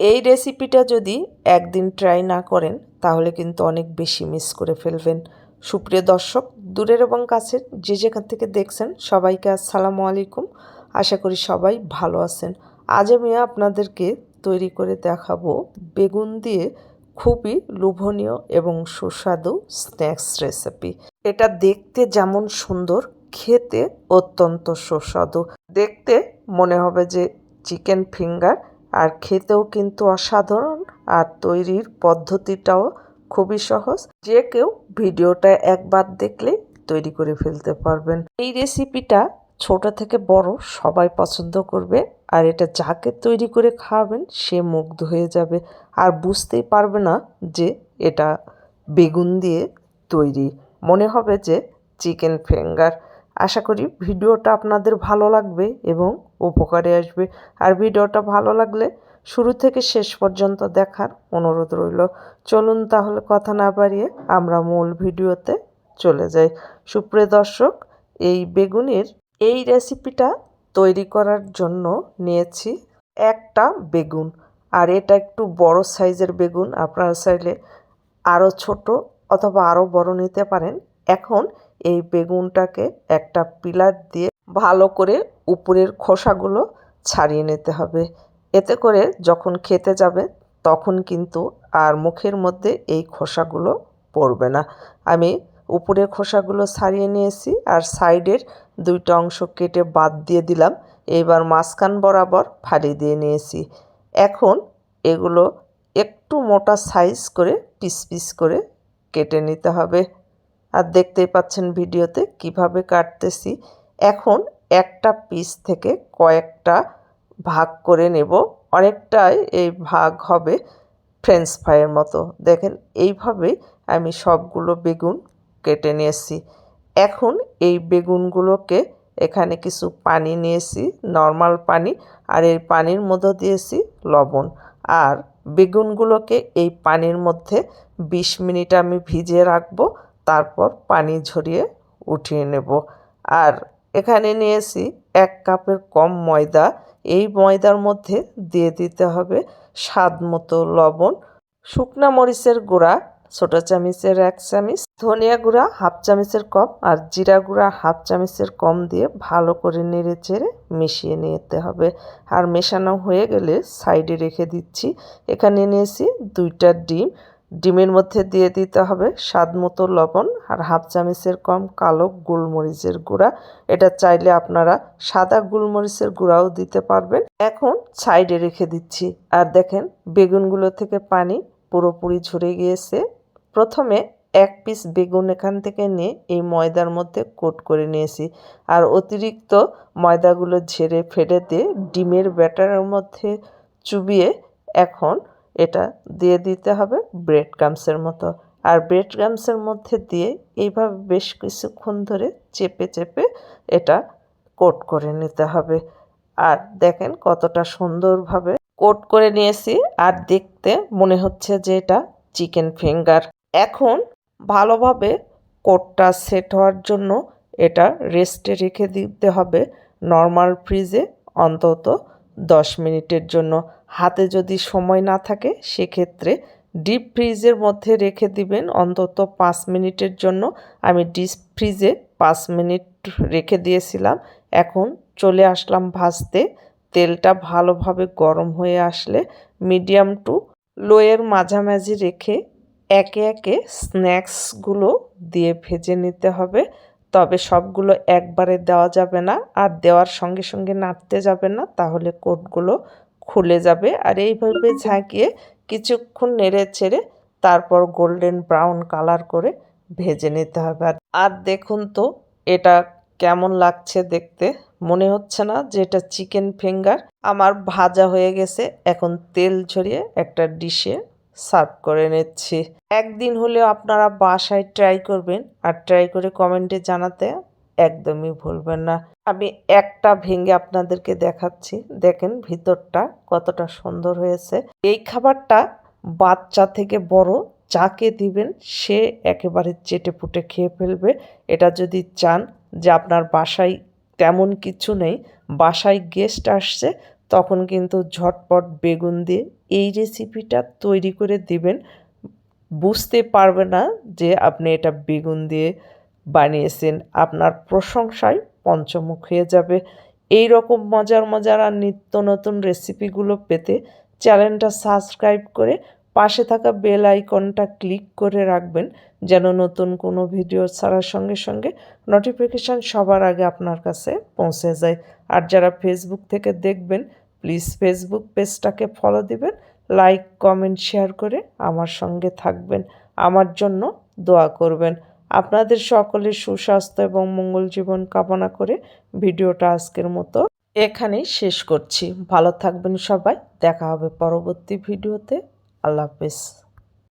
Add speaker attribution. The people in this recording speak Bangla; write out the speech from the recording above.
Speaker 1: এই রেসিপিটা যদি একদিন ট্রাই না করেন, তাহলে কিন্তু অনেক বেশি মিস করে ফেলবেন। সুপ্রিয় দর্শক, দূরের এবং কাছের যে যেখান থেকে দেখছেন, সবাইকে আসসালামু আলাইকুম। আশা করি সবাই ভালো আছেন। আজ আমি আপনাদেরকে তৈরি করে দেখাবো বেগুন দিয়ে খুবই লোভনীয় এবং সুস্বাদু স্ন্যাক্স রেসিপি এটা দেখতে যেমন সুন্দর, খেতে অত্যন্ত সুস্বাদু। দেখতে মনে হবে যে চিকেন ফিঙ্গার আর খেতেও কিন্তু অসাধারণ আর তৈরির পদ্ধতিটাও খুবই সহজ। যে কেউ ভিডিওটা একবার দেখলে তৈরি করে ফেলতে পারবেন। এই রেসিপিটা ছোট থেকে বড় সবাই পছন্দ করবে আর এটা যাকে তৈরি করে খাওয়াবেন সে মুগ্ধ হয়ে যাবে। আর বুঝতেই পারবে না যে এটা বেগুন দিয়ে তৈরি। মনে হবে যে চিকেন ফিঙ্গার। আশা করি ভিডিওটা আপনাদের ভালো লাগবে এবং উপকারে আসবে। আর ভিডিওটা ভালো লাগলে শুরু থেকে শেষ পর্যন্ত দেখার অনুরোধ রইল। চলুন তাহলে কথা না বাড়িয়ে আমরা মূল ভিডিওতে চলে যাই। সুপ্রিয় দর্শক, এই বেগুনের এই রেসিপিটা তৈরি করার জন্য নিয়েছি একটা বেগুন। আর এটা একটু বড় সাইজের বেগুন, আপনারা চাইলে আরও ছোট অথবা আরও বড় নিতে পারেন। এখন এই বেগুনটাকে একটা পিলার দিয়ে ভালো করে উপরের খোসাগুলো ছাড়িয়ে নিতে হবে। এতে করে যখন খেতে যাবে, তখন কিন্তু আর মুখের মধ্যে এই খোসাগুলো পড়বে না। আমি উপরের খোসাগুলো ছাড়িয়ে নিয়েছি আর সাইডের দুইটা অংশ কেটে বাদ দিয়ে দিলাম। এবার মাঝখান বরাবর ফালি দিয়ে নিয়েছি। এখন এগুলো একটু মোটা সাইজ করে পিস পিস করে কেটে নিতে হবে। আর দেখতেই পাচ্ছেন ভিডিওতে কীভাবে কাটতেছি। এখন একটা পিস থেকে কয়েকটা ভাগ করে নেব। অনেকটাই এই ভাগ হবে ফ্রেঞ্চ ফ্রাইয়ের মতো। দেখেন, এইভাবেই আমি সবগুলো বেগুন কেটে নিয়েছি। এখন এই বেগুনগুলোকে এখানে কিছু পানি নিয়েছি নর্মাল পানি, আর এই পানির মধ্যে দিয়েছি লবণ। আর বেগুনগুলোকে এই পানির মধ্যে ২০ মিনিট আমি ভিজিয়ে রাখব। তারপর পানি ঝরিয়ে উঠিয়ে নেব। আর এখানে নিয়েছি এক কাপের কম ময়দা। এই ময়দার মধ্যে দিয়ে দিতে হবে স্বাদ মতো লবণ, শুকনা মরিচের গুঁড়া, ছোটো চামিচের এক চামিচ, ধনিয়া গুঁড়া হাফ চামিচের কম আর জিরা গুঁড়া হাফ চামিচের কম দিয়ে ভালো করে নেড়ে চেড়ে মিশিয়ে নিতে হবে। আর মেশানো হয়ে গেলে সাইডে রেখে দিচ্ছি। এখানে নিয়েছি দুইটা ডিম ডিমের মধ্যে দিয়ে দিতে হবে স্বাদ মতো লবণ আর হাফ চামচের কম কালো গোলমরিচের গুঁড়া। এটা চাইলে আপনারা সাদা গোলমরিচের গুঁড়াও দিতে পারবেন। এখন সাইডে রেখে দিচ্ছি। আর দেখেন, বেগুনগুলো থেকে পানি পুরোপুরি ঝরে গিয়েছে। প্রথমে এক পিস বেগুন এখান থেকে নিয়ে এই ময়দার মধ্যে কোট করে নিয়েছি। আর অতিরিক্ত ময়দাগুলো ঝেড়ে ফেলে দিয়ে ডিমের ব্যাটারের মধ্যে চুবিয়ে এখন এটা দিয়ে দিতে হবে ব্রেড ক্রামসের মতো। আর ব্রেড ক্রামসের মধ্যে দিয়ে এইভাবে বেশ কিছুক্ষণ ধরে চেপে চেপে এটা কোট করে নিতে হবে। আর দেখেন কতটা সুন্দরভাবে কোট করে নিয়েছি, আর দেখতে মনে হচ্ছে যে এটা চিকেন ফিঙ্গার। এখন ভালোভাবে কোটটা সেট হওয়ার জন্য এটা রেস্টে রেখে দিতে হবে। নর্মাল ফ্রিজে অন্তত দশ মিনিটের জন্য। হাতে যদি সময় না থাকে, সেক্ষেত্রে ডিপ ফ্রিজের মধ্যে রেখে দিবেন। অন্তত পাঁচ মিনিটের জন্য। আমি ডিপ ফ্রিজে পাঁচ মিনিট রেখে দিয়েছিলাম। এখন চলে আসলাম ভাজতে। তেলটা ভালোভাবে গরম হয়ে আসলে মিডিয়াম টু লোয়ের মাঝামাঝি রেখে একে একে স্ন্যাক্সগুলো দিয়ে ভেজে নিতে হবে। তবে সবগুলো একবারে দেওয়া যাবে না আর দেওয়ার সঙ্গে সঙ্গে নাড়তে যাবে না, তাহলে কোটগুলো খুলে যাবে। আর এইভাবে ঝাঁকিয়ে কিছুক্ষণ নেড়ে ছেড়ে তারপর গোল্ডেন ব্রাউন কালার করে ভেজে নিতে হবে। আর আর দেখুন তো, এটা কেমন লাগছে দেখতে। মনে হচ্ছে না যে এটা চিকেন ফিঙ্গার। আমার ভাজা হয়ে গেছে, এখন তেল ঝরিয়ে একটা ডিশে সার্ভ করে নিচ্ছি। একদিন হলেও আপনারা বাসায় ট্রাই করবেন আর ট্রাই করে কমেন্টে জানাতে একদমই ভুলবেন না। আমি একটা ভেঙে আপনাদেরকে দেখাচ্ছি। দেখেন ভিতরটা কতটা সুন্দর হয়েছে। এই খাবারটা বাচ্চা থেকে বড় যাকে দিবেন সে একেবারে চেটে পুটে খেয়ে ফেলবে। এটা যদি চান যে আপনার বাসায় তেমন কিছু নেই, বাসায় গেস্ট আসছে, তখন কিন্তু ঝটপট বেগুন দিয়ে এই রেসিপিটা তৈরি করে দিবেন। বুঝতে পারবে না যে আপনি এটা বেগুন দিয়ে বানিয়েছেন। আপনার প্রশংসায় পঞ্চমুখ হয়ে যাবে। এই রকম মজার মজার আর নিত্য নতুন রেসিপিগুলো পেতে চ্যানেলটা সাবস্ক্রাইব করে পাশে থাকা বেল আইকনটা ক্লিক করে রাখবেন, যেন নতুন কোনো ভিডিও ছাড়ার সঙ্গে সঙ্গে নোটিফিকেশান সবার আগে আপনার কাছে পৌঁছে যায়। আর যারা ফেসবুক থেকে দেখবেন প্লিজ ফেসবুক পেজটাকে ফলো দিবেন, লাইক, কমেন্ট, শেয়ার করে আমার সঙ্গে থাকবেন, আমার জন্য দোয়া করবেন। আপনাদের সকলের সুস্বাস্থ্য এবং মঙ্গল জীবন কামনা করে ভিডিওটা আজকের মতো এখানেই শেষ করছি। ভালো থাকবেন সবাই, দেখা হবে পরবর্তী ভিডিওতে। আল্লাহ হাফেজ।